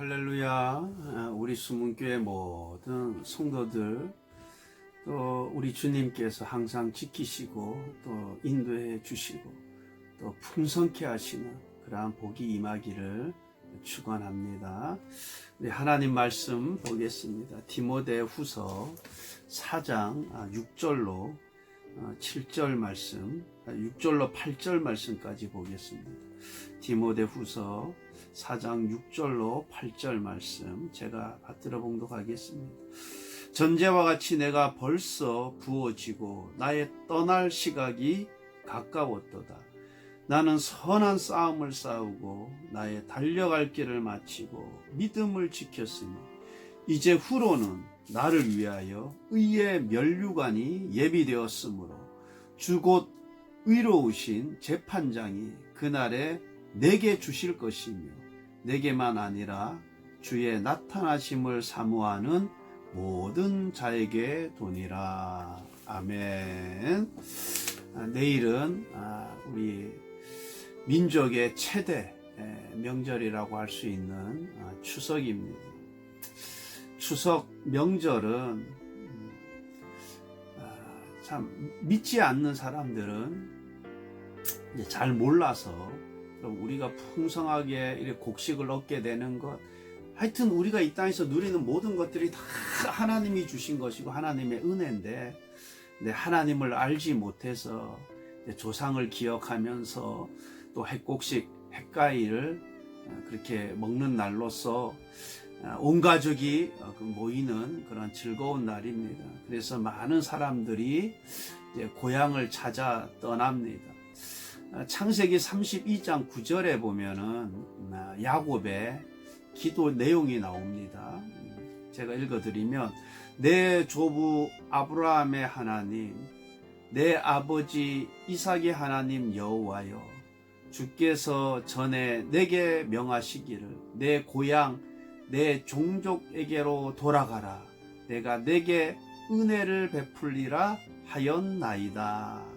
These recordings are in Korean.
할렐루야. 아, 우리 수문교회 모든 성도들 또 우리 주님께서 항상 지키시고 또 인도해 주시고 또 풍성케 하시는 그러한 복이 임하기를 축원합니다. 우리 하나님 말씀 보겠습니다. 디모데 후서 4장 6절로 7절 말씀, 6절로 8절 말씀까지 보겠습니다. 디모데 후서 4장 6절로 8절 말씀 제가 받들어 봉독하겠습니다. 전제와 같이 내가 벌써 부어지고 나의 떠날 시각이 가까웠도다. 나는 선한 싸움을 싸우고 나의 달려갈 길을 마치고 믿음을 지켰으니 이제 후로는 나를 위하여 의의 면류관이 예비되었으므로 주곧 의로우신 재판장이 그날에 내게 주실 것이며 내게만 아니라 주의 나타나심을 사모하는 모든 자에게 도니라. 아멘. 아, 내일은 아, 우리 민족의 최대 에, 명절이라고 할 수 있는 아, 추석입니다. 추석 명절은 음, 아, 참 믿지 않는 사람들은 잘 몰라서 그럼 우리가 풍성하게 이렇게 곡식을 얻게 되는 것 하여튼 우리가 이 땅에서 누리는 모든 것들이 다 하나님이 주신 것이고 하나님의 은혜인데 근데 하나님을 알지 못해서 조상을 기억하면서 또 핵곡식 핵가위를 어, 그렇게 먹는 날로서 어, 온 가족이 어, 그 모이는 그런 즐거운 날입니다. 그래서 많은 사람들이 고향을 찾아 떠납니다. 창세기 32장 9절에 보면은 야곱의 기도 내용이 나옵니다. 제가 읽어드리면 내 조부 아브라함의 하나님, 내 아버지 이삭의 하나님 여호와여, 주께서 전에 내게 명하시기를 내 고향 내 종족에게로 돌아가라. 내가 내게 은혜를 베풀리라 하였나이다.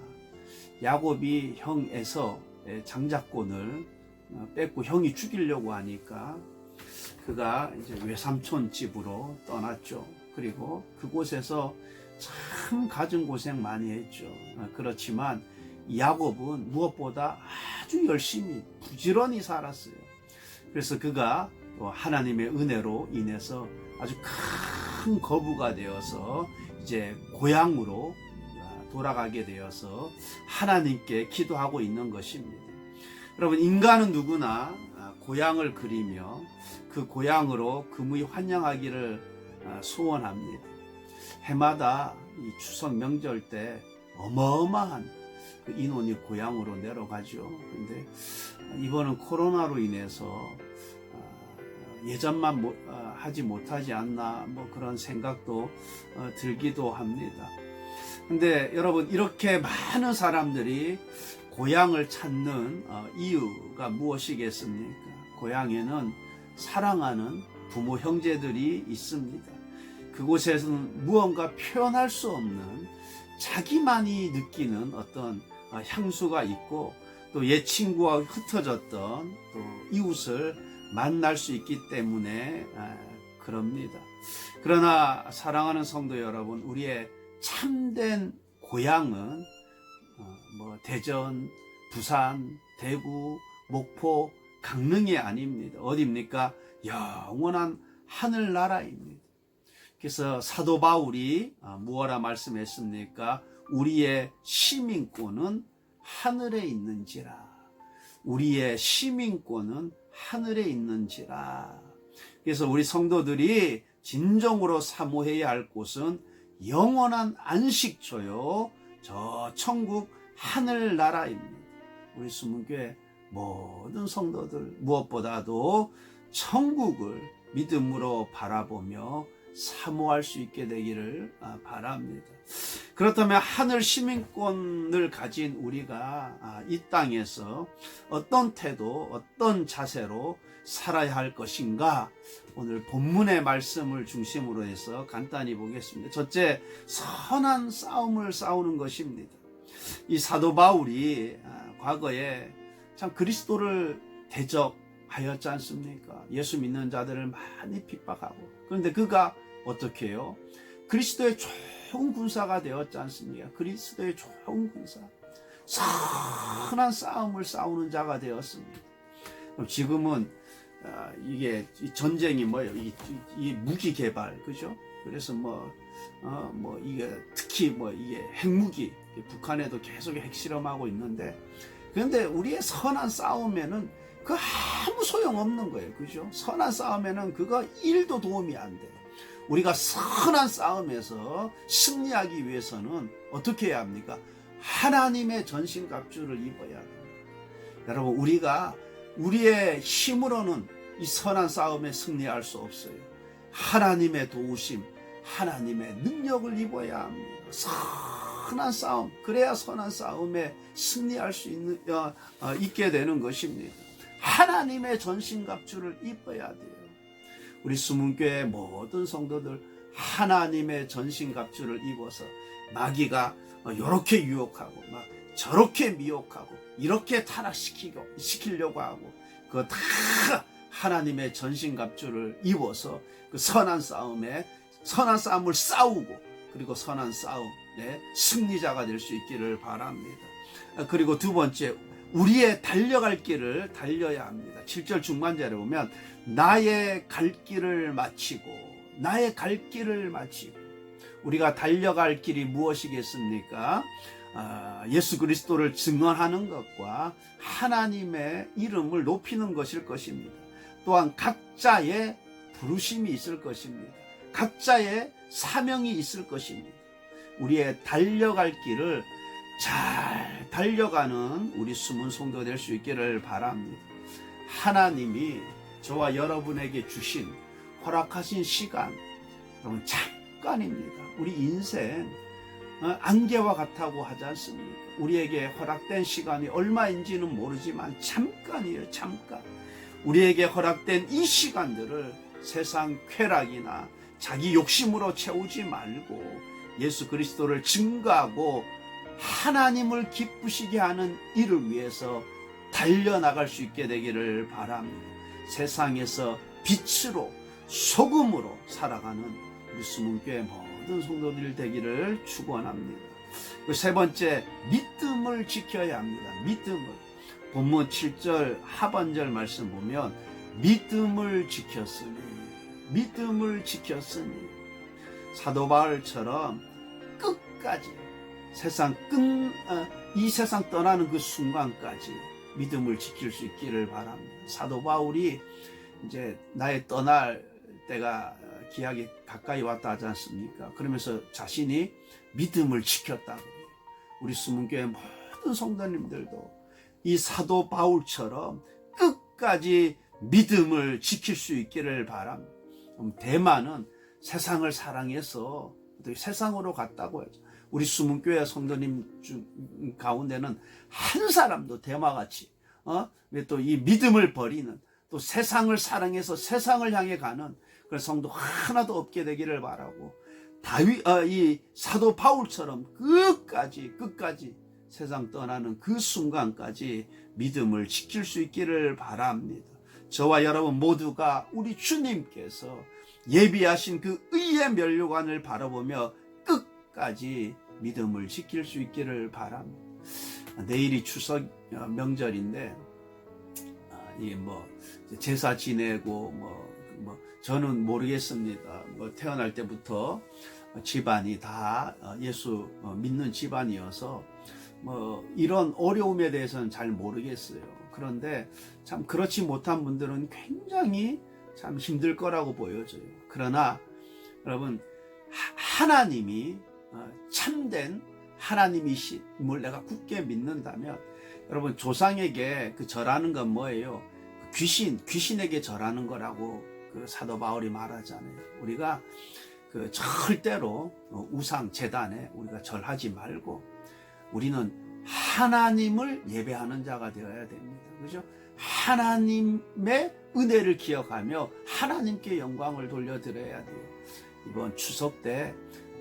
야곱이 형 에서의 장자권을 어, 뺏고 형이 죽이려고 하니까 그가 이제 외삼촌 집으로 떠났죠. 그리고 그곳에서 참 가진 고생 많이 했죠. 어, 그렇지만 야곱은 무엇보다 아주 열심히 부지런히 살았어요. 그래서 그가 또 하나님의 은혜로 인해서 아주 큰 거부가 되어서 이제 고향으로 돌아가게 되어서 하나님께 기도하고 있는 것입니다. 여러분, 인간은 누구나 고향을 그리며 그 고향으로 금의 환영하기를 소원합니다. 해마다 이 추석 명절 때 어마어마한 그 인원이 고향으로 내려가죠. 근데 이번은 코로나로 인해서 예전만 하지 못하지 않나 뭐 그런 생각도 어, 들기도 합니다. 근데 여러분 이렇게 많은 사람들이 고향을 찾는 어, 이유가 무엇이겠습니까? 고향에는 사랑하는 부모 형제들이 있습니다. 그곳에서는 무언가 표현할 수 없는 자기만이 느끼는 어떤 어, 향수가 있고 또 옛 친구와 흩어졌던 또 이웃을 만날 수 있기 때문에 아, 그럽니다. 그러나 사랑하는 성도 여러분, 우리의 참된 고향은 어, 뭐 대전, 부산, 대구, 목포, 강릉이 아닙니다. 어디입니까? 영원한 하늘나라입니다. 그래서 사도 바울이 어, 무엇라 말씀했습니까? 우리의 시민권은 하늘에 있는지라. 우리의 시민권은 하늘에 있는지라. 그래서 우리 성도들이 진정으로 사모해야 할 곳은 영원한 안식처요. 저 천국 하늘나라입니다. 우리 수문교회 모든 성도들 무엇보다도 천국을 믿음으로 바라보며 사모할 수 있게 되기를 아, 바랍니다. 그렇다면 하늘 시민권을 가진 우리가 아, 이 땅에서 어떤 태도, 어떤 자세로 살아야 할 것인가? 오늘 본문의 말씀을 중심으로 해서 간단히 보겠습니다. 첫째, 선한 싸움을 싸우는 것입니다. 이 사도 바울이 아, 과거에 참 그리스도를 대적 하였지 않습니까? 예수 믿는 자들을 많이 핍박하고 그런데 그가 어떻게 해요? 그리스도의 좋은 군사가 되었지 않습니까? 그리스도의 좋은 군사 선한 싸움을 싸우는 자가 되었습니다. 지금은 아, 이게 이 전쟁이 뭐예요? 이, 이- 이 무기 개발 그죠? 그래서 뭐 어, 뭐 이게 특히 뭐 이게 핵무기 북한에도 계속 핵실험하고 있는데 그런데 우리의 선한 싸움에는 그 아무 소용 없는 거예요. 그죠? 선한 싸움에는 그거 일도 도움이 안 돼. 우리가 선한 싸움에서 승리하기 위해서는 어떻게 해야 합니까? 하나님의 전신 갑주를 입어야 합니다. 여러분, 우리가 우리의 힘으로는 이 선한 싸움에 승리할 수 없어요. 하나님의 도우심, 하나님의 능력을 입어야 합니다. 선한 싸움, 그래야 선한 싸움에 승리할 수 있는, 어, 어, 있게 되는 것입니다. 하나님의 전신갑주를 입어야 돼요. 우리 수문교회 모든 성도들 하나님의 전신갑주를 입어서 마귀가 이렇게 유혹하고 막 저렇게 미혹하고 이렇게 타락시키고 시키려고 하고 그거 다 하나님의 전신갑주를 입어서 그 선한 싸움에 선한 싸움을 싸우고 그리고 선한 싸움의 승리자가 될 수 있기를 바랍니다. 그리고 두 번째 우리의 달려갈 길을 달려야 합니다. 7절 중반절에 보면 나의 갈 길을 마치고 나의 갈 길을 마치고 우리가 달려갈 길이 무엇이겠습니까? 아, 예수 그리스도를 증언하는 것과 하나님의 이름을 높이는 것일 것입니다. 또한 각자의 부르심이 있을 것입니다. 각자의 사명이 있을 것입니다. 우리의 달려갈 길을 잘 달려가는 우리 숨은 성도 될수 있기를 바랍니다. 하나님이 저와 여러분에게 주신 허락하신 시간, 여러분 잠깐입니다. 우리 인생 어, 안개와 같다고 하지 않습니까? 우리에게 허락된 시간이 얼마인지는 모르지만 잠깐이에요, 잠깐. 우리에게 허락된 이 시간들을 세상 쾌락이나 자기 욕심으로 채우지 말고 예수 그리스도를 증거하고 하나님을 기쁘시게 하는 일을 위해서 달려나갈 수 있게 되기를 바랍니다. 세상에서 빛으로 소금으로 살아가는 우리 수문교회 모든 성도들 되기를 축원합니다. 그세 번째 믿음을 지켜야 합니다. 믿음을 본문 7절 하반절 말씀 보면 믿음을 지켰으니 믿음을 지켰으니 사도 바울처럼 끝까지 세상 끝 이 세상 떠나는 그 순간까지 믿음을 지킬 수 있기를 바랍니다. 사도 바울이 이제 나의 떠날 때가 기약이 가까이 왔다 하지 않습니까? 그러면서 자신이 믿음을 지켰다. 우리 수문교회 모든 성도님들도 이 사도 바울처럼 끝까지 믿음을 지킬 수 있기를 바랍니다. 대만은 세상을 사랑해서 또 세상으로 갔다고 하죠. 우리 수문교회 성도님 중 가운데는 한 사람도 대마같이 어? 또 이 믿음을 버리는 또 세상을 사랑해서 세상을 향해 가는 그런 성도 하나도 없게 되기를 바라고 다윗 어, 이 사도 바울처럼 끝까지 끝까지 세상 떠나는 그 순간까지 믿음을 지킬 수 있기를 바랍니다. 저와 여러분 모두가 우리 주님께서 예비하신 그 의의 면류관을 바라보며 끝까지 믿음을 지킬 수 있기를 바랍니다. 내일이 추석 어, 명절인데 아, 이게 뭐 제사 지내고 뭐, 뭐 저는 모르겠습니다. 뭐 태어날 때부터 집안이 다 어, 예수 어, 믿는 집안이어서 뭐 이런 어려움에 대해서는 잘 모르겠어요. 그런데 참 그렇지 못한 분들은 굉장히 참 힘들 거라고 보여져요. 그러나 여러분 하- 하나님이 어, 참된 하나님이심을 내가 굳게 믿는다면 여러분 조상에게 그 절하는 건 뭐예요? 그 귀신 귀신에게 절하는 거라고 그 사도 바울이 말하잖아요. 우리가 그 절대로 어, 우상 재단에 우리가 절하지 말고 우리는 하나님을 예배하는 자가 되어야 됩니다. 그죠? 하나님의 은혜를 기억하며 하나님께 영광을 돌려드려야 돼요. 이번 추석 때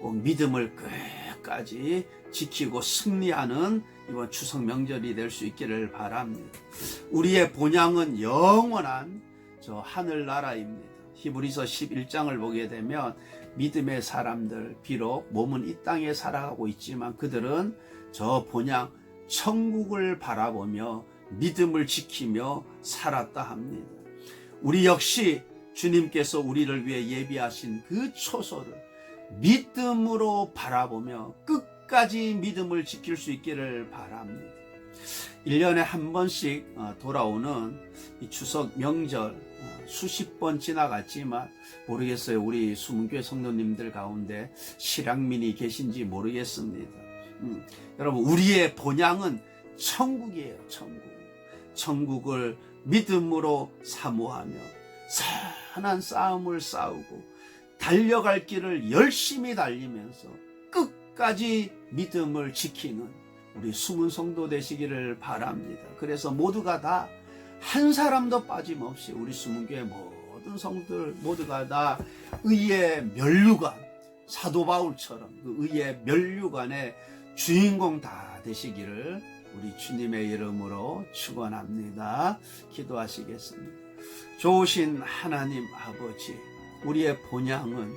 꼭 믿음을 끝까지 지키고 승리하는 이번 추석 명절이 될 수 있기를 바랍니다. 우리의 본향은 영원한 저 하늘나라입니다. 히브리서 11장을 보게 되면 믿음의 사람들 비록 몸은 이 땅에 살아가고 있지만 그들은 저 본향 천국을 바라보며 믿음을 지키며 살았다 합니다. 우리 역시 주님께서 우리를 위해 예비하신 그 초소를 믿음으로 바라보며 끝까지 믿음을 지킬 수 있기를 바랍니다. 1년에 한 번씩 어, 돌아오는 이 추석 명절 어, 수십 번 지나갔지만 모르겠어요. 우리 수문교회 성도님들 가운데 실향민이 계신지 모르겠습니다. 음, 여러분 우리의 본향은 천국이에요. 천국. 천국을 믿음으로 사모하며 선한 싸움을 싸우고 달려갈 길을 열심히 달리면서 끝까지 믿음을 지키는 우리 숨은 성도 되시기를 바랍니다. 그래서 모두가 다 한 사람도 빠짐없이 우리 숨은 교회 모든 성도들 모두가 다 의의 면류관 사도 바울처럼 그 의의 면류관의 주인공 다 되시기를 우리 주님의 이름으로 축원합니다. 기도하시겠습니다. 좋으신 하나님 아버지, 우리의 본향은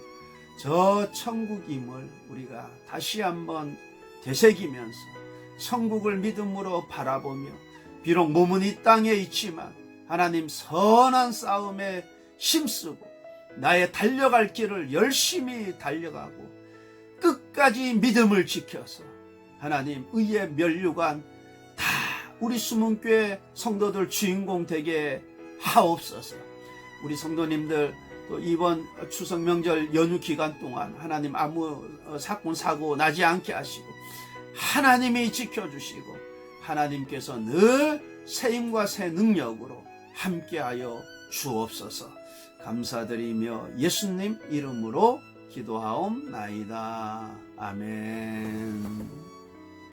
저 천국임을 우리가 다시 한번 되새기면서 천국을 믿음으로 바라보며 비록 몸은 이 땅에 있지만 하나님 선한 싸움에 힘쓰고 나의 달려갈 길을 열심히 달려가고 끝까지 믿음을 지켜서 하나님 의의 면류관 다 우리 수문교회 성도들 주인공 되게 하옵소서. 우리 성도님들 또 이번 추석 명절 연휴 기간 동안 하나님 아무 어, 사건 사고 나지 않게 하시고 하나님이 지켜주시고 하나님께서 늘 새임과 새 능력으로 함께하여 주옵소서. 감사드리며 예수님 이름으로 기도하옵나이다. 아멘.